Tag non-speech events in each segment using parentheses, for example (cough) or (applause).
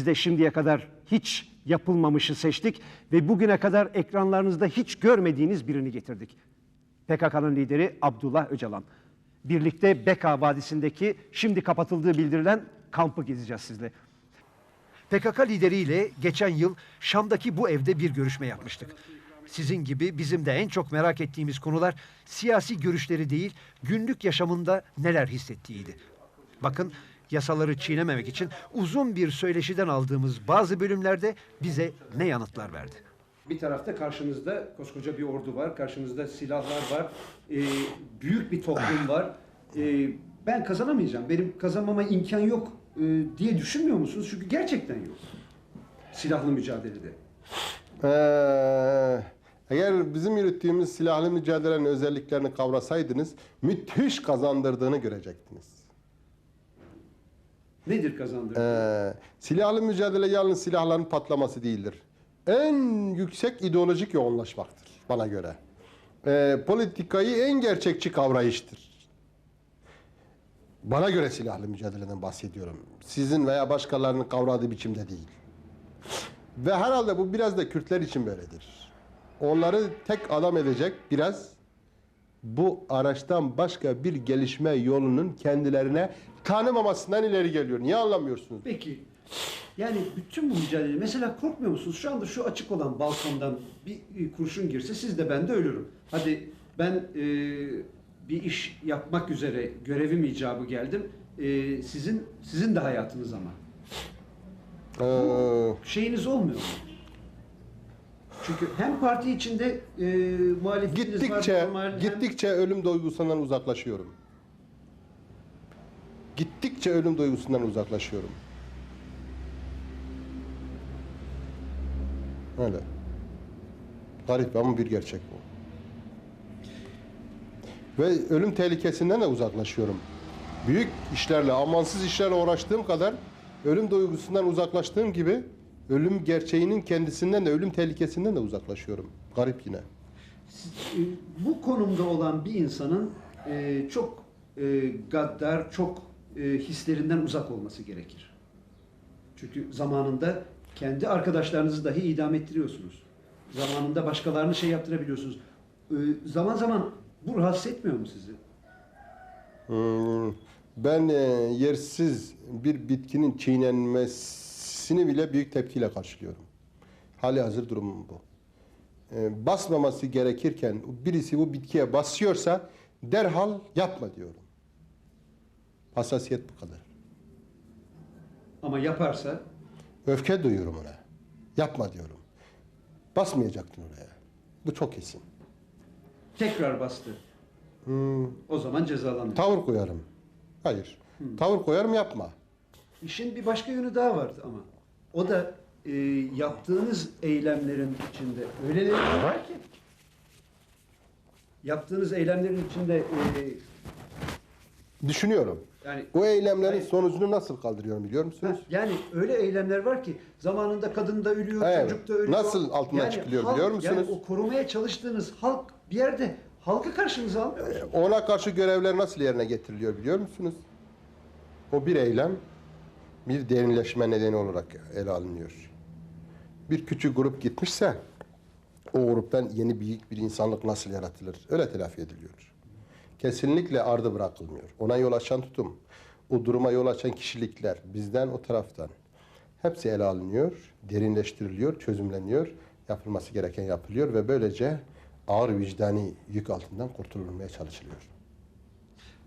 Biz de şimdiye kadar hiç yapılmamışı seçtik ve bugüne kadar ekranlarınızda hiç görmediğiniz birini getirdik. PKK'nın lideri Abdullah Öcalan. Birlikte Beka Vadisi'ndeki şimdi kapatıldığı bildirilen kampı gezeceğiz sizle. PKK lideriyle geçen yıl Şam'daki bu evde bir görüşme yapmıştık. Sizin gibi bizim de en çok merak ettiğimiz konular siyasi görüşleri değil, günlük yaşamında neler hissettiğiydi. Bakın yasaları çiğnememek için uzun bir söyleşiden aldığımız bazı bölümlerde bize ne yanıtlar verdi. Bir tarafta karşınızda koskoca bir ordu var, karşınızda silahlar var, e, büyük bir toplum var. E, ben kazanamayacağım, benim kazanmama imkan yok e, diye düşünmüyor musunuz? Çünkü gerçekten yok. Silahlı mücadelede. Ee, eğer bizim yürüttüğümüz silahlı mücadelenin özelliklerini kavrasaydınız müthiş kazandırdığını görecektiniz. Nedir kazandırdı? Ee, silahlı mücadele yalnız silahların patlaması değildir. En yüksek ideolojik yoğunlaşmaktır bana göre. Ee, politikayı en gerçekçi kavrayıştır. Bana göre silahlı mücadeleden bahsediyorum. Sizin veya başkalarının kavradığı biçimde değil. Ve herhalde bu biraz da Kürtler için böyledir. Onları tek adam edecek biraz bu araçtan başka bir gelişme yolunun kendilerine tanımamasından ileri geliyor. Niye anlamıyorsunuz? Peki yani bütün bu mücadele mesela korkmuyor musunuz? Şu anda şu açık olan balkondan bir kurşun girse siz de ben de ölürüm. Hadi ben e, bir iş yapmak üzere görevim icabı geldim. E, sizin sizin de hayatınız ama. Ee, Şeyiniz olmuyor mu? Çünkü hem parti içinde e, muhalefetiniz gittikçe var. hem- gittikçe ölüm duygusundan uzaklaşıyorum. Gittikçe ölüm duygusundan uzaklaşıyorum. Öyle. Garip ama bir gerçek bu. Ve ölüm tehlikesinden de uzaklaşıyorum. Büyük işlerle, amansız işlerle uğraştığım kadar ölüm duygusundan uzaklaştığım gibi ölüm gerçeğinin kendisinden de ölüm tehlikesinden de uzaklaşıyorum. Garip yine. E, bu konumda olan bir insanın e, çok e, gaddar, çok e, hislerinden uzak olması gerekir. Çünkü zamanında kendi arkadaşlarınızı dahi idam ettiriyorsunuz. Zamanında başkalarını şey yaptırabiliyorsunuz. E, zaman zaman bu rahatsız etmiyor mu sizi? Hmm, Ben e, yersiz bir bitkinin çiğnenmesini bile büyük tepkiyle karşılıyorum. Hali hazır durumum bu. E, basmaması gerekirken birisi bu bitkiye basıyorsa derhal yapma diyorum. Hassasiyet bu kadar. Ama yaparsa Öfke duyuyorum ona. Yapma diyorum. Basmayacaktın oraya. Bu çok kesin. tekrar bastı. Hmm, O zaman cezalanır. tavır koyarım. Hayır. Tavır koyarım yapma. İşin bir başka yönü daha var ama. O da e, yaptığınız eylemlerin içinde öyleleri var ki yaptığınız eylemlerin içinde e, Düşünüyorum. yani Bu eylemlerin Hayır. sonucunu nasıl kaldırıyorum biliyor musunuz? Yani öyle eylemler var ki zamanında kadın da ölüyor, Evet. çocuk da ölüyor. Nasıl altından çıkılıyor biliyor musunuz? Yani o korumaya çalıştığınız halk bir yerde halkı karşınıza almıyor. Ona karşı görevler nasıl yerine getiriliyor biliyor musunuz? O bir eylem bir derinleşme nedeni olarak ele alınıyor. Bir küçük grup gitmişse o gruptan yeni büyük bir insanlık nasıl yaratılır? Öyle telafi ediliyor. Kesinlikle ardı bırakılmıyor. Ona yol açan tutum, o duruma yol açan kişilikler bizden o taraftan hepsi ele alınıyor, derinleştiriliyor, çözümleniyor, yapılması gereken yapılıyor ve böylece ağır vicdani yük altından kurtulmaya çalışılıyor.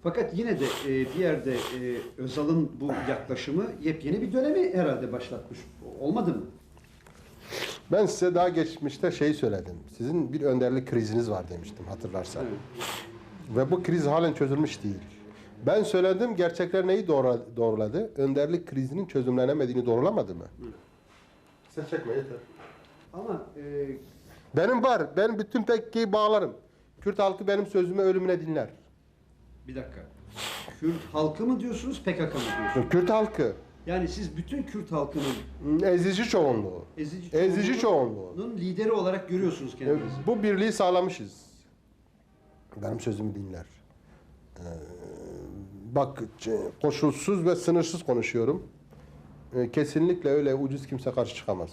Fakat yine de e, bir yerde e, Özal'ın bu yaklaşımı yepyeni bir dönemi herhalde başlatmış. Olmadı mı? Ben size daha geçmişte şey söyledim. Sizin bir önderlik kriziniz var demiştim hatırlarsan. Ve bu kriz halen çözülmüş değil. Ben söyledim gerçekler neyi doğru, doğruladı? Önderlik krizinin çözümlenemediğini doğrulamadı mı? Sen çekme yeter. Ama e, Benim var. Ben bütün tekkeyi bağlarım. Kürt halkı benim sözümü ölümüne dinler. Bir dakika. Kürt halkı mı diyorsunuz, PKK mı diyorsunuz? Kürt halkı Yani siz bütün Kürt halkının ezici çoğunluğu. ezici, Ezici çoğunluğu. çoğunluğunun lideri olarak görüyorsunuz kendinizi. Bu birliği sağlamışız. Benim sözümü dinler. Ee, bak koşulsuz ve sınırsız konuşuyorum. e, kesinlikle öyle ucuz kimse karşı çıkamaz.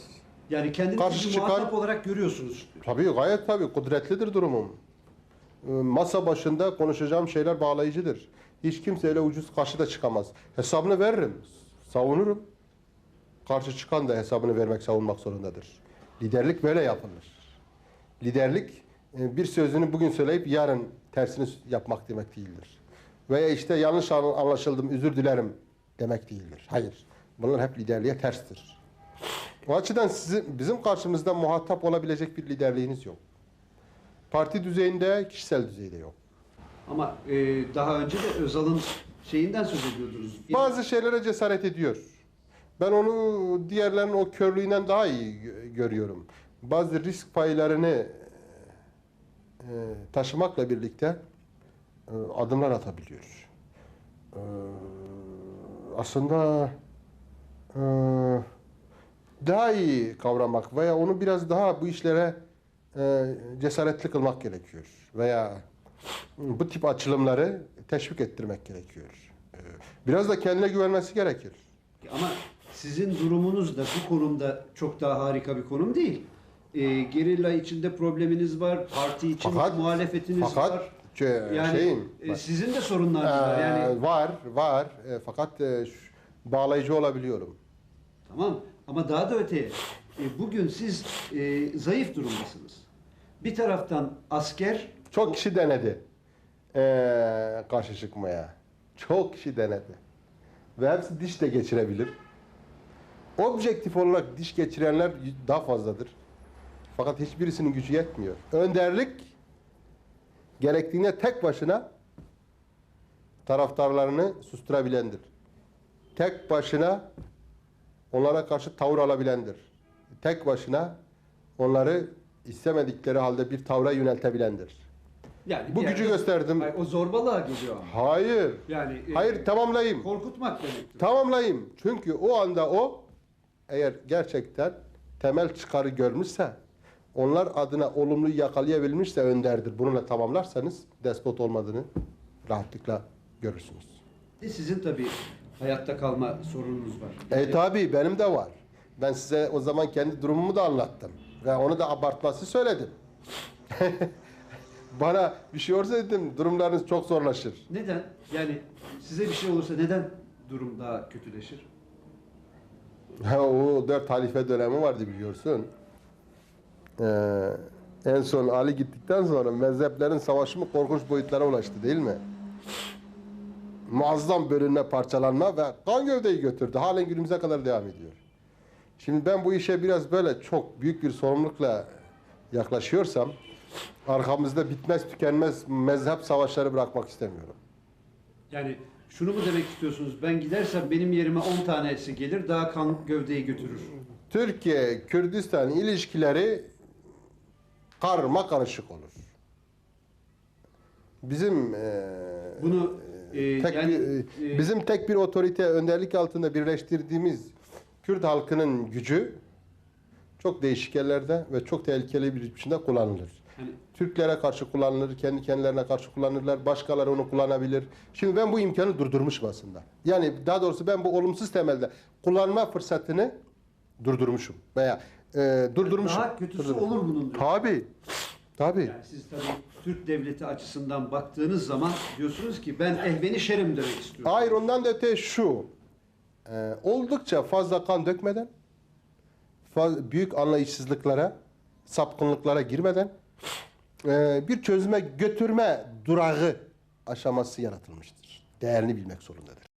Yani kendinizi Karşı bir çıkar- muhatap olarak görüyorsunuz. Tabii gayet tabii kudretlidir durumum. E, Masa başında konuşacağım şeyler bağlayıcıdır. Hiç kimse öyle ucuz karşı da çıkamaz. Hesabını veririm, savunurum. Karşı çıkan da hesabını vermek, savunmak zorundadır. Liderlik böyle yapılır. Liderlik e, bir sözünü bugün söyleyip yarın tersini yapmak demek değildir. Veya işte yanlış an- anlaşıldım, özür dilerim demek değildir. Hayır. Bunlar hep liderliğe terstir. O açıdan sizin, bizim karşımızda muhatap olabilecek bir liderliğiniz yok. Parti düzeyinde, kişisel düzeyde yok. Ama e, daha önce de Özal'ın şeyinden söz ediyordunuz. Bazı şeylere cesaret ediyor. Ben onu diğerlerinin o körlüğünden daha iyi gö- görüyorum. Bazı risk paylarını e, taşımakla birlikte e, adımlar atabiliyor. E, aslında e, daha iyi kavramak veya onu biraz daha bu işlere e, cesaretli kılmak gerekiyor. Veya bu tip açılımları teşvik ettirmek gerekiyor. E, Biraz da kendine güvenmesi gerekir. Ama sizin durumunuz da bu konumda çok daha harika bir konum değil. E, gerilla içinde probleminiz var, parti için Fakat- muhalefetiniz fakat var. Yani şeyin, e, sizin de sorunlarınız var. Ee, Yani var, var. E, fakat e, bağlayıcı olabiliyorum. Tamam ama daha da öteye. e, bugün siz e, zayıf durumdasınız. Bir taraftan asker Çok kişi denedi e, karşı çıkmaya. Çok kişi denedi. Ve hepsi diş de geçirebilir. Objektif olarak diş geçirenler daha fazladır. Fakat hiçbirisinin gücü yetmiyor. Önderlik gerektiğinde tek başına taraftarlarını susturabilendir. Tek başına onlara karşı tavır alabilendir. Tek başına onları istemedikleri halde bir tavra yöneltebilendir. yani Bu bir gücü yerde- gösterdim. Hayır, o zorbalığa geliyor ama. Hayır. Yani e, Hayır tamamlayayım. korkutmak demektir. Tamamlayayım. Çünkü o anda o eğer gerçekten temel çıkarı görmüşse onlar adına olumlu yakalayabilmişse önderdir. Bununla tamamlarsanız despot olmadığını rahatlıkla görürsünüz. Sizin tabii hayatta kalma sorununuz var. E tabi benim de var. Ben size o zaman kendi durumumu da anlattım. Ve onu da abartması söyledim. (laughs) Bana bir şey olursa dedim durumlarınız çok zorlaşır. Neden? Yani size bir şey olursa neden durum daha kötüleşir? Ha, o dört halife dönemi vardı biliyorsun. Ee, en son Ali gittikten sonra mezheplerin savaşı mı korkunç boyutlara ulaştı değil mi? Muazzam bölünme, parçalanma ve kan gövdeyi götürdü. Halen günümüze kadar devam ediyor. Şimdi ben bu işe biraz böyle çok büyük bir sorumlulukla yaklaşıyorsam arkamızda bitmez tükenmez mezhep savaşları bırakmak istemiyorum. Yani şunu mu demek istiyorsunuz? Ben gidersem benim yerime 10 tanesi gelir daha kan gövdeyi götürür. Türkiye-Kürdistan ilişkileri karma karışık olur. Bizim e, Bunu e, tek yani bir, e, bizim tek bir otorite önderlik altında birleştirdiğimiz Kürt halkının gücü çok değişik yerlerde ve çok tehlikeli bir biçimde kullanılır. hani Türklere karşı kullanılır, kendi kendilerine karşı kullanırlar, başkaları onu kullanabilir. Şimdi ben bu imkanı durdurmuşum aslında. Yani daha doğrusu ben bu olumsuz temelde kullanma fırsatını durdurmuşum veya e, durdurmuşum. daha kötüsü Durdurmuşum. olur bunun. Tabii. Tabii. Yani siz tabii Türk devleti açısından baktığınız zaman diyorsunuz ki ben ehveni şerim demek istiyorum. Hayır ondan da öte şu. E, oldukça fazla kan dökmeden, faz- büyük anlayışsızlıklara, sapkınlıklara girmeden e, bir çözüme götürme durağı aşaması yaratılmıştır. Değerini bilmek zorundadır.